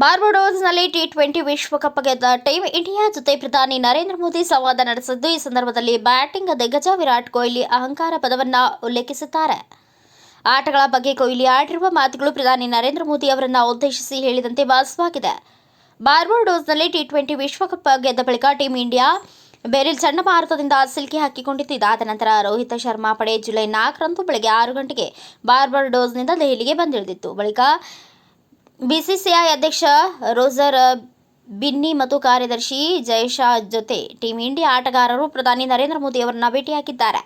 ಬಾರ್ಬಡೋಸ್ನಲ್ಲಿ T twenty ವಿಶ್ವಕಪ್ ಗೆದ್ದ team India ಜೊತೆ ಪ್ರಧಾನಿ ನರೇಂದ್ರ ಮೋದಿ ಸಂವಾದ ನಡೆಸಿದ್ದು, ಈ ಸಂದರ್ಭದಲ್ಲಿ ಬ್ಯಾಟಿಂಗ್ ದಿಗ್ಗಜ ವಿರಾಟ್ ಕೊಹ್ಲಿ ಅಹಂಕಾರ ಪದವನ್ನ ಉಲ್ಲೇಖಿಸಿದ್ದಾರೆ. ಆಟಗಳ ಬಗ್ಗೆ ಕೊಹ್ಲಿ ಆಡಿರುವ ಮಾತುಗಳು ಪ್ರಧಾನಿ ನರೇಂದ್ರ ಮೋದಿ ಅವರನ್ನ ಉದ್ದೇಶಿಸಿ ಹೇಳಿದಂತೆ ಭಾಸವಾಗಿದೆ ಬಾರ್ಬಡೋಸ್ನಲ್ಲಿ ಟಿ ಟ್ವೆಂಟಿ ವಿಶ್ವಕಪ್ ಗೆದ್ದ ಬಳಿಕ ಟೀಂ ಇಂಡಿಯಾ ಬೆರಿಲ್ ಚಂಡಮಾರುತದಿಂದ ಸಿಲುಕಿ ಹಾಕಿಕೊಂಡಿತ್ತು. ಇದಾದ ನಂತರ ರೋಹಿತ್ ಶರ್ಮಾ ಪಡೆ ಜುಲೈ ನಾಲ್ಕರಂದು ಬೆಳಗ್ಗೆ ಆರು ಗಂಟೆಗೆ ಬಾರ್ಬರ್ಡೋಸ್ನಿಂದ ದೆಹಲಿಗೆ ಬಂದಿಳಿದಿತ್ತು. ಬಳಿಕ बी सी सी आय अध्यक्ष रोजर ಬಿನ್ನಿ ಮತ್ತು ಕಾರ್ಯದರ್ಶಿ ಜಯಶಾ ಜೊತೆ ಟೀಂ ಇಂಡಿಯಾ ಆಟಗಾರರು ಪ್ರಧಾನಿ ನರೇಂದ್ರ ಮೋದಿ ಅವರನ್ನು ಭೇಟಿಯಾಗಿದ್ದಾರೆ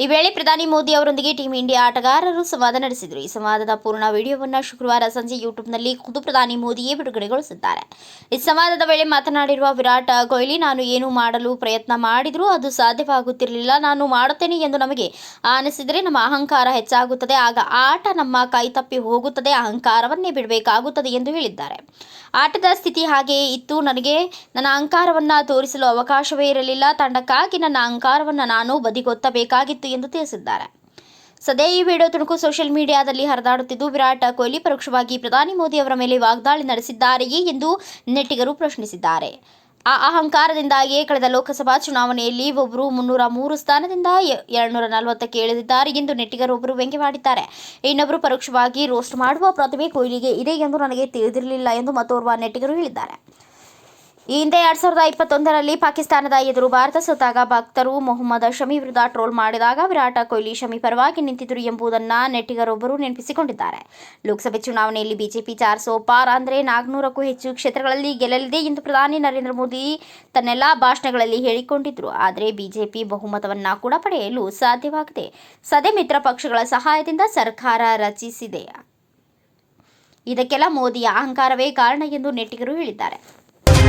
ಈ ವೇಳೆ ಪ್ರಧಾನಿ ಮೋದಿ ಅವರೊಂದಿಗೆ ಟೀಂ ಇಂಡಿಯಾ ಆಟಗಾರರು ಸಂವಾದ ನಡೆಸಿದರು. ಈ ಸಂವಾದದ ಪೂರ್ಣ ವಿಡಿಯೋವನ್ನು ಶುಕ್ರವಾರ ಸಂಜೆ ಯೂಟ್ಯೂಬ್ನಲ್ಲಿ ಖುದ್ದು ಪ್ರಧಾನಿ ಮೋದಿಯೇ ಬಿಡುಗಡೆಗೊಳಿಸಿದ್ದಾರೆ. ಈ ಸಂವಾದದ ವೇಳೆ ಮಾತನಾಡಿರುವ ವಿರಾಟ್ ಕೊಹ್ಲಿ, ನಾನು ಏನು ಮಾಡಲು ಪ್ರಯತ್ನ ಮಾಡಿದರೂ ಅದು ಸಾಧ್ಯವಾಗುತ್ತಿರಲಿಲ್ಲ. ನಾನು ಮಾಡುತ್ತೇನೆ ಎಂದು ನಮಗೆ ಅನಿಸಿದರೆ ನಮ್ಮ ಅಹಂಕಾರ ಹೆಚ್ಚಾಗುತ್ತದೆ. ಆಗ ಆಟ ನಮ್ಮ ಕೈ ತಪ್ಪಿ ಹೋಗುತ್ತದೆ. ಅಹಂಕಾರವನ್ನೇ ಬಿಡಬೇಕಾಗುತ್ತದೆ ಎಂದು ಹೇಳಿದ್ದಾರೆ. ಆಟದ ಸ್ಥಿತಿ ಹಾಗೆಯೇ ಇತ್ತು. ನನಗೆ ನನ್ನ ಅಹಂಕಾರವನ್ನು ತೋರಿಸಲು ಅವಕಾಶವೇ ಇರಲಿಲ್ಲ. ತಂಡಕ್ಕಾಗಿ ನನ್ನ ಅಹಂಕಾರವನ್ನು ನಾನು ಬದಿಗೊತ್ತಬೇಕಾಗಿತ್ತು ಎಂದು ತಿಳಿಸಿದ್ದಾರೆ. ಸದೇ ಈ ವಿಡಿಯೋ ತುಣುಕು ಸೋಷಿಯಲ್ ಮೀಡಿಯಾದಲ್ಲಿ ಹರಿದಾಡುತ್ತಿದ್ದು, ವಿರಾಟ್ ಕೊಹ್ಲಿ ಪರೋಕ್ಷವಾಗಿ ಪ್ರಧಾನಿ ಮೋದಿ ಅವರ ಮೇಲೆ ವಾಗ್ದಾಳಿ ನಡೆಸಿದ್ದಾರೆಯೇ ಎಂದು ನೆಟ್ಟಿಗರು ಪ್ರಶ್ನಿಸಿದ್ದಾರೆ. ಆ ಅಹಂಕಾರದಿಂದಾಗಿಯೇ ಕಳೆದ ಲೋಕಸಭಾ ಚುನಾವಣೆಯಲ್ಲಿ ಒಬ್ಬರು ಮುನ್ನೂರ ಮೂರು ಸ್ಥಾನದಿಂದ ಎರಡ್ನೂರ ನಲವತ್ತಕ್ಕೆ ಇಳಿದಿದ್ದಾರೆ ಎಂದು ನೆಟ್ಟಿಗರೊಬ್ಬರು ವ್ಯಂಗ್ಯವಾಡಿದ್ದಾರೆ ಇನ್ನೊಬ್ಬರು ಪರೋಕ್ಷವಾಗಿ ರೋಸ್ಟ್ ಮಾಡುವ ಪ್ರತಿಭೆ ಕೊಹ್ಲಿಗೆ ಇದೆ ಎಂದು ನನಗೆ ತಿಳಿದಿರಲಿಲ್ಲ ಎಂದು ಮತ್ತೋರ್ವ ನೆಟ್ಟಿಗರು ಹೇಳಿದ್ದಾರೆ. ಈ ಹಿಂದೆ ಎರಡ್ ಸಾವಿರದ ಇಪ್ಪತ್ತೊಂದರಲ್ಲಿ ಪಾಕಿಸ್ತಾನದ ಎದುರು ಭಾರತ ಸೋತಾಗ ಭಕ್ತರು ಮೊಹಮ್ಮದ್ ಶಮಿ ವಿರುದ್ಧ ಟ್ರೋಲ್ ಮಾಡಿದಾಗ ವಿರಾಟ್ ಕೊಹ್ಲಿ ಶಮಿ ಪರವಾಗಿ ನಿಂತಿದ್ದರು ಎಂಬುದನ್ನ ನೆಟ್ಟಿಗರೊಬ್ಬರು ನೆನಪಿಸಿಕೊಂಡಿದ್ದಾರೆ. ಲೋಕಸಭೆ ಚುನಾವಣೆಯಲ್ಲಿ ಬಿಜೆಪಿ ಚಾರ್ ಸೋ ಪಾರ್ ಅಂದರೆ ನಾಲ್ಕುನೂರಕ್ಕೂ ಹೆಚ್ಚು ಕ್ಷೇತ್ರಗಳಲ್ಲಿ ಗೆಲ್ಲಲಿದೆ ಎಂದು ಪ್ರಧಾನಿ ನರೇಂದ್ರ ಮೋದಿ ತನ್ನೆಲ್ಲ ಭಾಷಣಗಳಲ್ಲಿ ಹೇಳಿಕೊಂಡಿದ್ರು. ಆದರೆ ಬಿಜೆಪಿ ಬಹುಮತವನ್ನ ಕೂಡ ಪಡೆಯಲು ಸಾಧ್ಯವಾಗಿದೆ. ಸದೆ ಮಿತ್ರ ಪಕ್ಷಗಳ ಸಹಾಯದಿಂದ ಸರ್ಕಾರ ರಚಿಸಿದೆ. ಇದಕ್ಕೆಲ್ಲ ಮೋದಿಯ ಅಹಂಕಾರವೇ ಕಾರಣ ಎಂದು ನೆಟ್ಟಿಗರು ಹೇಳಿದ್ದಾರೆ.